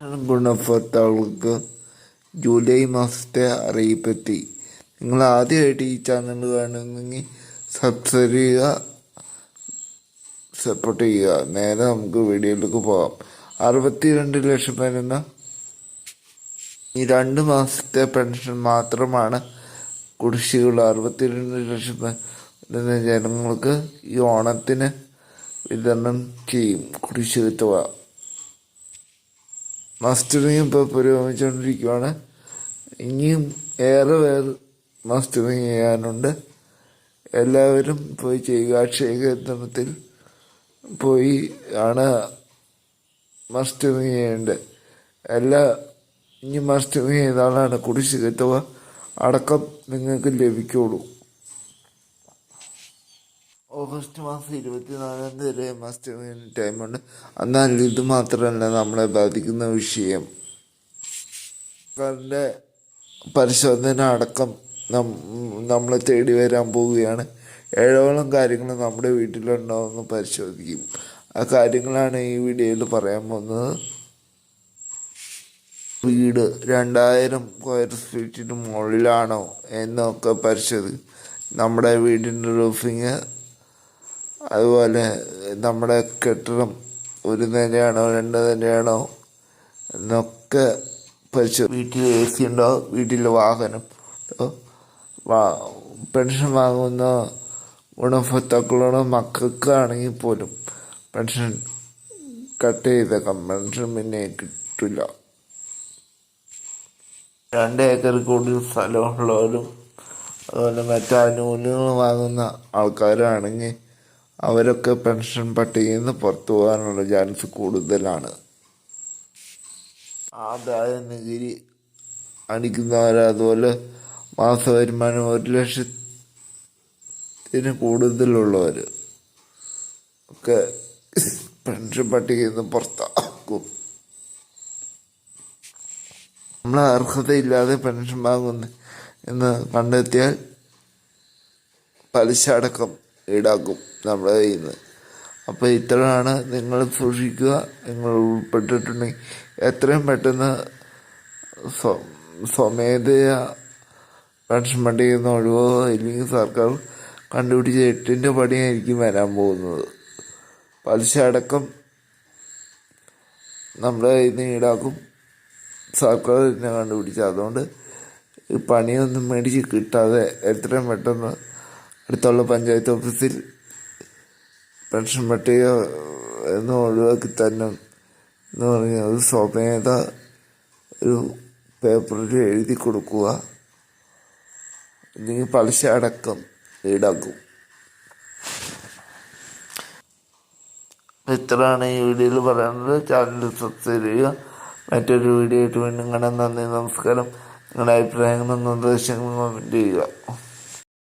ഗുണഭോക്താക്കൾക്ക് ജൂലൈ മാസത്തെ അറിയിപ്പെത്തി നിങ്ങൾ ആദ്യമായിട്ട് ഈ ചാനൽ കാണുന്നെങ്കിൽ സബ്സ്ക്രൈബ് ചെയ്യുക സപ്പോർട്ട് ചെയ്യുക. നേരെ നമുക്ക് വീഡിയോയിലേക്ക് പോകാം. അറുപത്തിരണ്ട് ലക്ഷം വരുന്ന ഈ രണ്ട് മാസത്തെ പെൻഷൻ മാത്രമാണ് കുടിശ്ശികൾ അറുപത്തിരണ്ട് ലക്ഷം വരുന്ന ജനങ്ങൾക്ക് ഈ ഓണത്തിന് വിതരണം ചെയ്യും കുടിശ്ശിക തുക. മസ്റ്ററിങ് ഇപ്പോൾ പുരോഗമിച്ചുകൊണ്ടിരിക്കുകയാണ് ഇനിയും ഏറെ പേർ മസ്റ്ററിങ് ചെയ്യാനുണ്ട്. എല്ലാവരും പോയി ചെയ്യുക. അക്ഷയ കേന്ദ്രത്തിൽ പോയി ആണ് മസ്റ്ററിങ് ചെയ്യേണ്ടത്. എല്ലാ ഇനി മസ്റ്ററിങ് ചെയ്ത ആളാണ് കുടിശ്ശിക തുക അടക്കം നിങ്ങൾക്ക് ലഭിക്കുള്ളൂ. ഓഗസ്റ്റ് മാസം ഇരുപത്തിനാലാം തീയതി വരെ മസ്റ്റ് ടൈമുണ്ട്. എന്നാൽ ഇത് മാത്രമല്ല നമ്മളെ ബാധിക്കുന്ന വിഷയം. സർക്കാരിന്റെ പരിശോധന അടക്കം നമ്മളെ തേടി വരാൻ പോവുകയാണ്. ഏഴോളം കാര്യങ്ങൾ നമ്മുടെ വീട്ടിലുണ്ടാവുമെന്ന് പരിശോധിക്കും. ആ കാര്യങ്ങളാണ് ഈ വീഡിയോയിൽ പറയാൻ പോകുന്നത്. വീട് രണ്ടായിരം സ്ക്വയർ ഫീറ്റിന് മുകളിലാണോ എന്നൊക്കെ പരിശോധിക്കും നമ്മുടെ വീടിന്റെ റൂഫിങ് അതുപോലെ നമ്മുടെ കെട്ടിടം ഒരു നിലയാണോ രണ്ട് നിലയാണോ എന്നൊക്കെ പരിശോ വീട്ടിൽ എ സി ഉണ്ടോ വീട്ടിൽ വാഹനം പെൻഷൻ വാങ്ങുന്ന ഗുണഭോക്താക്കളുടെ മക്കൾക്കാണെങ്കിൽ പോലും പെൻഷൻ കട്ട് ചെയ്തേക്കാം പെൻഷൻ പിന്നെ കിട്ടില്ല രണ്ട് ഏക്കർ കൂടി സ്ഥലമുള്ളവരും അതുപോലെ മറ്റു ആനുകൂല്യങ്ങൾ വാങ്ങുന്ന ആൾക്കാരാണെങ്കിൽ അവരൊക്കെ പെൻഷൻ പട്ടികയിൽ നിന്ന് പുറത്തു പോകാനുള്ള ചാൻസ് കൂടുതലാണ്. ആദായ നികുതി അടിക്കുന്നവർ അതുപോലെ മാസ വരുമാനം ഒരു ലക്ഷത്തിന് കൂടുതലുള്ളവർ ഒക്കെ പെൻഷൻ പട്ടികയിൽ നിന്ന് പുറത്താക്കും. നമ്മൾ അർഹതയില്ലാതെ പെൻഷൻ വാങ്ങുന്നു എന്ന് കണ്ടെത്തിയാൽ പലിശ അടക്കം ഈടാക്കും നമ്മുടെ കയ്യിൽ നിന്ന് അപ്പോൾ ഇത്രയാണ് നിങ്ങൾ സൂക്ഷിക്കുക. നിങ്ങൾ ഉൾപ്പെട്ടിട്ടുണ്ടെങ്കിൽ എത്രയും പെട്ടെന്ന് സ്വ- സ്വമേധയാ പെൻഷൻ പട്ടികയിൽ നിന്ന് ഒഴിവാകുക ഇല്ലെങ്കിൽ സർക്കാർ കണ്ടുപിടിച്ച എട്ടിന്റെ പണിയായിരിക്കും വരാൻ പോകുന്നത്. പലിശ അടക്കം നമ്മുടെ കയ്യിൽ നിന്ന് ഈടാക്കും. സർക്കാർ തന്നെ കണ്ടുപിടിച്ചത് അതുകൊണ്ട് പണിയൊന്നും മേടിച്ച് കിട്ടാതെ എത്രയും പെട്ടെന്ന് അടുത്തുള്ള പഞ്ചായത്ത് ഓഫീസിൽ പെൻഷൻ പട്ടിക എന്ന് ഒഴിവാക്കി തന്നെ എന്ന് പറഞ്ഞാൽ അത് സ്വമേധ ഒരു പേപ്പറിൽ എഴുതി കൊടുക്കുക. അല്ലെങ്കിൽ പലിശ അടക്കം ഈടാക്കും. ഇത്രയാണ് ഈ വീഡിയോയിൽ പറയുന്നത്. ചാനൽ സബ്സ്ക്രൈബ് ചെയ്യുക. മറ്റൊരു വീഡിയോ ആയിട്ട് വീണ്ടും കാണാൻ നന്ദി നമസ്കാരം. നിങ്ങളുടെ അഭിപ്രായങ്ങളും നിർദ്ദേശങ്ങളും കമന്റ് ചെയ്യുക.